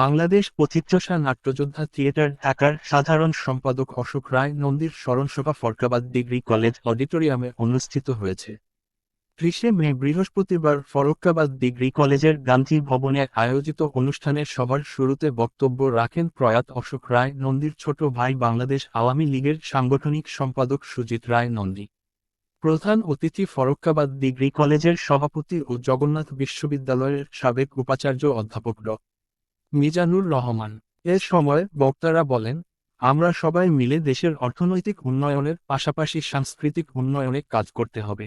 Bangladesh পথিকচষা নাট্যযোদ্ধা theatre ঢাকার সাধারণ সম্পাদক অশোক রায় নন্দীর স্মরণসভা ফরকাবাদ ডিগ্রি কলেজ অডিটোরিয়ামে অনুষ্ঠিত হয়েছে। ত্রিশে মে বৃহস্পতিবার ফরক্কাবাদ ডিগ্রি কলেজের গান্ধী ভবনে আয়োজিত অনুষ্ঠানের সবার শুরুতে বক্তব্য রাখেন প্রয়াত অশোক রায় নন্দীর ছোট ভাই বাংলাদেশ আওয়ামী লীগের সাংগঠনিক সম্পাদক সুজিত রায় নন্দী। প্রধান অতিথি ফরক্কাবাদ ডিগ্রি কলেজের সভাপতি ও জগন্নাথ বিশ্ববিদ্যালয়ের সাবেক উপাচার্য অধ্যাপক ড। মিজানুর রহমান। এ সময় বক্তারা বলেন, আমরা সবাই মিলে দেশের অর্থনৈতিক উন্নয়নের পাশাপাশি সাংস্কৃতিক উন্নয়নে কাজ করতে হবে।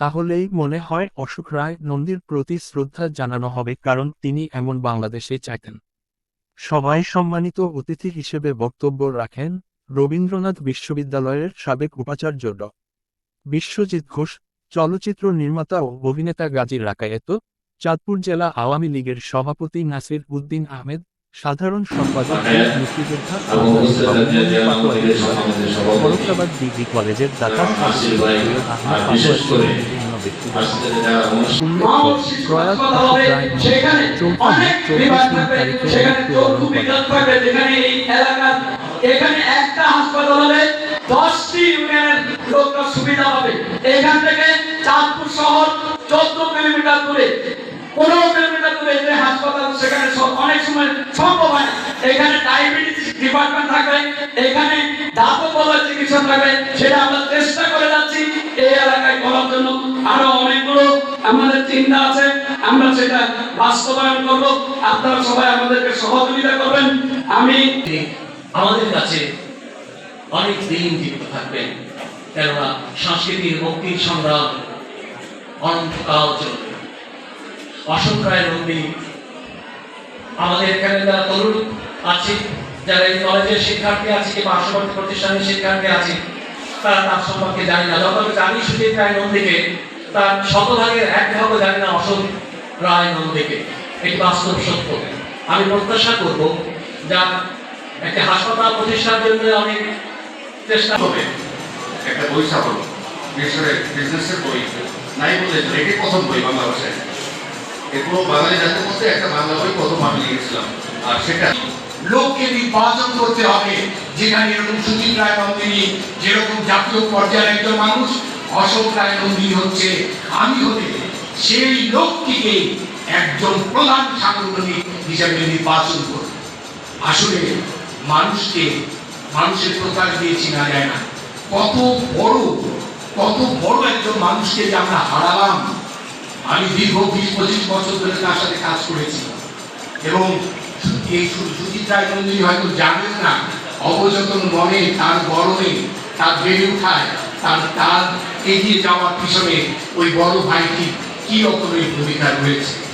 তাহলেই মনে হয় অশোক রায় নন্দীর প্রতি শ্রদ্ধা জানানো হবে কারণ তিনি এমন বাংলাদেশে চাইতেন। সবাই সম্মানিত অতিথি হিসেবে বক্তব্য রাখেন রবীন্দ্রনাথ বিশ্ববিদ্যালয়ের সাবেক উপাচার্য ড। বিশ্বজিৎ ঘোষ, চলচ্চিত্র নির্মাতা ও অভিনেতা গাজী রাকায়েত চাঁদপুর জেলা আওয়ামী লীগের সভাপতি নাসির উদ্দিন আহমেদ সাধারণ সম্পাদক মুক্তিযোদ্ধা ডিগ্রি কলেজের দাতা প্রয়াত এখানে একটা হাসপাতাল হলে দশটি ইউনিয়নের লোকরা সুবিধা পাবে। এখান থেকে চাঁদপুর শহর চোদ্দ কিলোমিটার দূরে যে হাসপাতাল, সেখানে অনেক সময় সম্ভব হয়। এখানে ডায়াবেটিস ডিপার্টমেন্ট থাকবে, এখানে চিকিৎসা থাকবে, সেটা আমরা চেষ্টা করে যাচ্ছি এই এলাকায় করার জন্য। আরও অনেকগুলো আমাদের চিন্তা আছে, আমরা সেটা বাস্তবায়ন করব। আপনারা সবাই আমাদেরকে সহযোগিতা করবেন। আমি আমাদের কাছে অনেক দিন জীবিত থাকবেন কেননা মুক্তির সংগ্রাম অনন্তকাল চলবে। অশোক রায় নন্দী আমাদের এখানে যারা তরুণ আছে, যারা এই কলেজের শিক্ষার্থী আছে কিংবা পার্শ্ববর্তী প্রতিষ্ঠানের শিক্ষার্থী আছে, তারা তার সম্পর্কে জানি না। যত জানি সুজিত রায় নন্দীকে, তার শতভাগের এক ভাগও জানি না অশোক রায় নন্দীকে। এটি বাস্তব সত্য। আমি প্রত্যাশা করব যা একটা হাসপাতাল প্রতিষ্ঠার জন্য অনেক চেষ্টা হবে একটা বই ছাপালো বিশেষ বিজনেসের বই। নাই বলে এটি প্রথম বই বাংলা ভাষায়। এগুলো বাঙালি জাতির মধ্যে একটা বাংলা বই প্রথম আমি লিখেছিলাম। আর সেটা লোককে নির্বাচন করতে হবে, যেখানে এরকম নন্দিনী যেরকম জাতীয় পর্যায়ের একজন মানুষ, অশোক রায় নন্দিনী হচ্ছে, আমি হতে সেই লোকটিকে একজন প্রধান সাংগঠনিক হিসেবে নির্বাচন আসলে মানুষকে, মানুষের প্রকাশ দিয়ে চেনা যায় না। কত বড় কত বড় একজন মানুষকে যে আমরা হারালাম আমি দীর্ঘ বিশ পঁচিশ বছর ধরে তার সাথে কাজ করেছি। এবং এই সু- সুচিত্রা যদি হয়তো জানেন না, অবচেতন মনে, তার গরমে, তার বেড়ে উঠায়, তার তার এগিয়ে যাওয়ার পিছনে ওই বড় ভাইটি কি রকমের ভূমিকা রয়েছে?